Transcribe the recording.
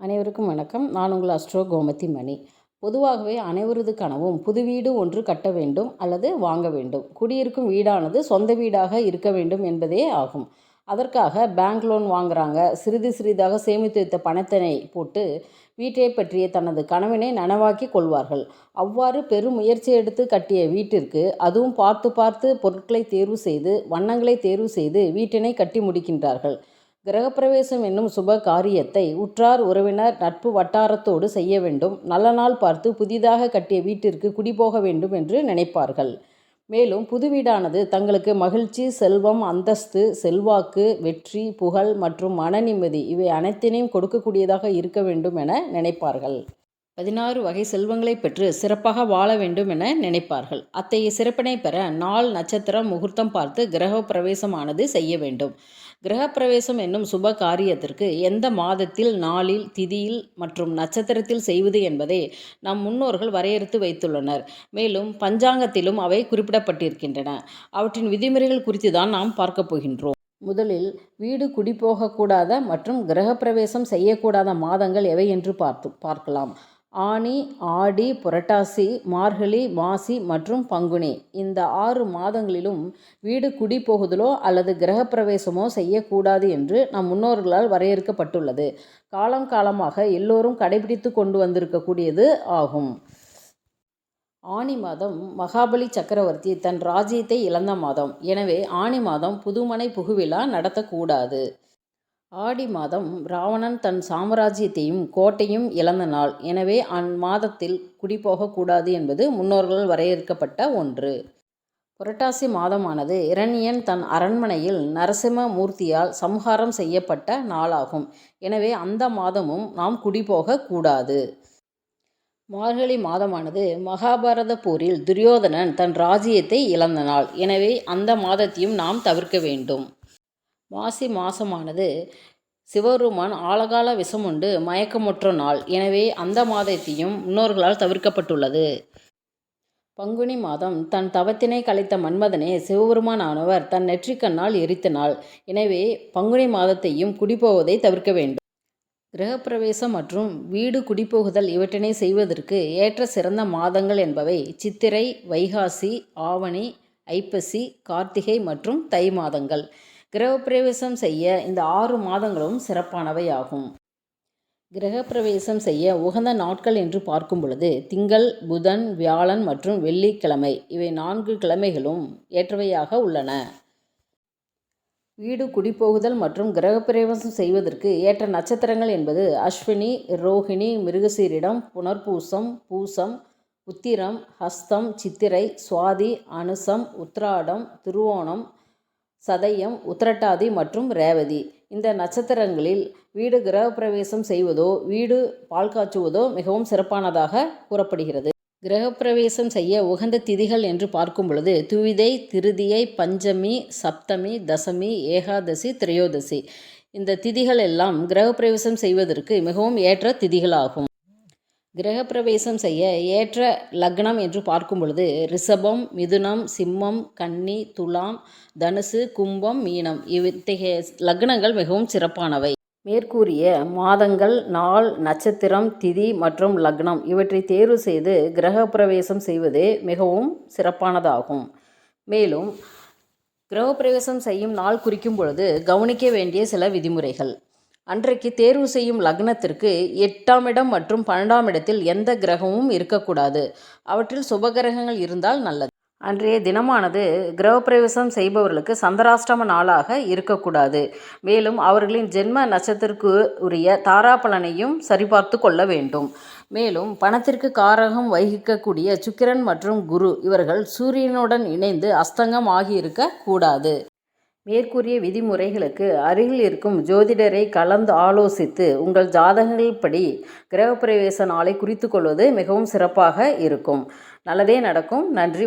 அனைவருக்கும் வணக்கம். நான் உங்கள் அஸ்ட்ரோ கோமதி மணி. பொதுவாகவே அனைவரது கனவும் புது வீடு ஒன்று கட்ட வேண்டும் அல்லது வாங்க வேண்டும். குடியிருக்கும் வீடானது சொந்த வீடாக இருக்க வேண்டும் என்பதே ஆகும். அதற்காக பேங்க் லோன் வாங்குறாங்க. சிறிது சிறிதாக சேமித்து வைத்த பணத்தினை போட்டு வீட்டை பற்றிய தனது கனவினை நனவாக்கி கொள்வார்கள். அவ்வாறு பெரும் முயற்சி எடுத்து கட்டிய வீட்டிற்கு அதுவும் பார்த்து பார்த்து பொருட்களை தேர்வு செய்து வண்ணங்களை தேர்வு செய்து வீட்டினை கட்டி முடிக்கின்றார்கள். கிரகப்பிரவேசம் என்னும் சுப காரியத்தை உற்றார் உறவினர் நட்பு வட்டாரத்தோடு செய்ய வேண்டும். நல்ல நாள் பார்த்து புதிதாக கட்டிய வீட்டிற்கு குடிபோக வேண்டும் என்று நினைப்பார்கள். மேலும் புது வீடானது தங்களுக்கு மகிழ்ச்சி செல்வம் அந்தஸ்து செல்வாக்கு வெற்றி புகழ் மற்றும் மன நிம்மதி இவை அனைத்தினையும் கொடுக்கக்கூடியதாக இருக்க வேண்டும் என நினைப்பார்கள். பதினாறு வகை செல்வங்களை பெற்று சிறப்பாக வாழ வேண்டும் என நினைப்பார்கள். அத்தகைய சிறப்பினை பெற நாள் நட்சத்திரம் முகூர்த்தம் பார்த்து கிரக பிரவேசமானது செய்ய வேண்டும். கிரகப்பிரவேசம் என்னும் சுப காரியத்திற்கு எந்த மாதத்தில் நாளில் திதியில் மற்றும் நட்சத்திரத்தில் செய்வது என்பதை நம் முன்னோர்கள் வரையறுத்து வைத்துள்ளனர். மேலும் பஞ்சாங்கத்திலும் அவை குறிப்பிடப்பட்டிருக்கின்றன. அவற்றின் விதிமுறைகள் குறித்து தான் நாம் பார்க்க போகின்றோம். முதலில் வீடு குடிபோகக்கூடாத மற்றும் கிரகப்பிரவேசம் செய்யக்கூடாத மாதங்கள் எவை என்று பார்த்து பார்க்கலாம். ஆனி ஆடி புரட்டாசி மார்கழி மாசி மற்றும் பங்குனி. இந்த ஆறு மாதங்களிலும் வீடு குடி போகுதலோ அல்லது கிரகப்பிரவேசமோ செய்யக்கூடாது என்று நம் முன்னோர்களால் வரையறுக்கப்பட்டுள்ளது. காலம் காலமாக எல்லோரும் கடைபிடித்து கொண்டு வந்திருக்கக்கூடியது ஆகும். ஆனி மாதம் மகாபலி சக்கரவர்த்தி தன் ராஜ்யத்தை இழந்த மாதம். எனவே ஆனி மாதம் புதுமனை புகுவிழா நடத்தக்கூடாது. ஆடி மாதம் ராவணன் தன் சாம்ராஜ்யத்தையும் கோட்டையும் இழந்த நாள். எனவே அம்மாதத்தில் குடிபோகக்கூடாது என்பது முன்னோர்கள் வரையறுக்கப்பட்ட ஒன்று. புரட்டாசி மாதமானது இரணியன் தன் அரண்மனையில் நரசிம்ம மூர்த்தியால் சம்ஹாரம் செய்யப்பட்ட நாளாகும். எனவே அந்த மாதமும் நாம் குடிபோகக்கூடாது மார்கழி மாதமானது மகாபாரத போரில் துரியோதனன் தன் ராஜ்யத்தை இழந்த நாள். எனவே அந்த மாதத்தையும் நாம் தவிர்க்க வேண்டும். மாசி மாசமானது சிவருமான் ஆழகால விஷமுண்டு மயக்கமுற்ற நாள். எனவே அந்த மாதத்தையும் முன்னோர்களால் தவிர்க்கப்பட்டுள்ளது. பங்குனி மாதம் தன் தவத்தினை கலைத்த மன்மதனே சிவபெருமான் ஆனவர் தன் நெற்றிக்கண்ணால் எரித்த நாள் எனவே பங்குனி மாதத்தையும் குடிபோவதை தவிர்க்க வேண்டும். கிரகப்பிரவேசம் மற்றும் வீடு குடிபோகுதல் இவற்றினை செய்வதற்கு ஏற்ற சிறந்த மாதங்கள் என்பவை சித்திரை வைகாசி ஆவணி ஐப்பசி கார்த்திகை மற்றும் தை மாதங்கள். கிரகப்பிரவேசம் செய்ய இந்த ஆறு மாதங்களும் சிறப்பானவை ஆகும் கிரகப்பிரவேசம் செய்ய உகந்த நாட்கள் என்று பார்க்கும் பொழுது திங்கள் புதன் வியாழன் மற்றும் வெள்ளிக்கிழமை இவை நான்கு கிழமைகளும் ஏற்றவையாக உள்ளன. வீடு குடிபோகுதல் மற்றும் கிரகப்பிரவேசம் செய்வதற்கு ஏற்ற நட்சத்திரங்கள் என்பது அஸ்வினி ரோஹிணி மிருகசீரிடம் புனர்பூசம் பூசம் உத்திரம் ஹஸ்தம் சித்திரை சுவாதி அனுசம் உத்ராடம் திருவோணம் சதயம் உத்திரட்டாதி மற்றும் ரேவதி. இந்த நட்சத்திரங்களில் வீடு கிரகப்பிரவேசம் செய்வதோ வீடு பால் காய்ச்சுவதோ மிகவும் சிறப்பானதாக கூறப்படுகிறது. கிரகப்பிரவேசம் செய்ய உகந்த திதிகள் என்று பார்க்கும் பொழுது துவிதை திருதியை பஞ்சமி சப்தமி தசமி ஏகாதசி திரையோதசி. இந்த திதிகள் எல்லாம் கிரகப்பிரவேசம் செய்வதற்கு மிகவும் ஏற்ற திதிகளாகும். கிரகப்பிரவேசம் செய்ய ஏற்ற லக்னம் என்று பார்க்கும் பொழுது ரிஷபம் மிதுனம் சிம்மம் கன்னி துலாம் தனுசு கும்பம் மீனம் இத்தகைய லக்னங்கள் மிகவும் சிறப்பானவை. மேற்கூறிய மாதங்கள் நாள் நட்சத்திரம் திதி மற்றும் லக்னம் இவற்றை தேர்வு செய்து கிரகப்பிரவேசம் செய்வது மிகவும் சிறப்பானதாகும். மேலும் கிரகப்பிரவேசம் செய்யும் நாள் குறிக்கும் பொழுது கவனிக்க வேண்டிய சில விதிமுறைகள். அன்றைக்கு தேர்வு செய்யும் லக்னத்திற்கு எட்டாம் இடம் மற்றும் பன்னெண்டாம் இடத்தில் எந்த கிரகமும் இருக்கக்கூடாது. அவற்றில் சுபகிரகங்கள் இருந்தால் நல்லது. அன்றைய தினமானது கிரகப்பிரவேசம் செய்பவர்களுக்கு சந்திராஷ்டம நாளாக இருக்கக்கூடாது. மேலும் அவர்களின் ஜென்ம நட்சத்திற்கு உரிய தாராபலனையும் சரிபார்த்து கொள்ள வேண்டும். மேலும் பணத்திற்கு காரகம் வகிக்கக்கூடிய சுக்கிரன் மற்றும் குரு இவர்கள் சூரியனுடன் இணைந்து அஸ்தங்கம் ஆகியிருக்க கூடாது. மேற்கூறிய விதிமுறைகளுக்கு அருகில் இருக்கும் ஜோதிடரை கலந்து ஆலோசித்து உங்கள் ஜாதகங்கள்படி கிரகப்பிரவேச நாளை குறித்து கொள்வது மிகவும் சிறப்பாக இருக்கும். நல்லதே நடக்கும். நன்றி.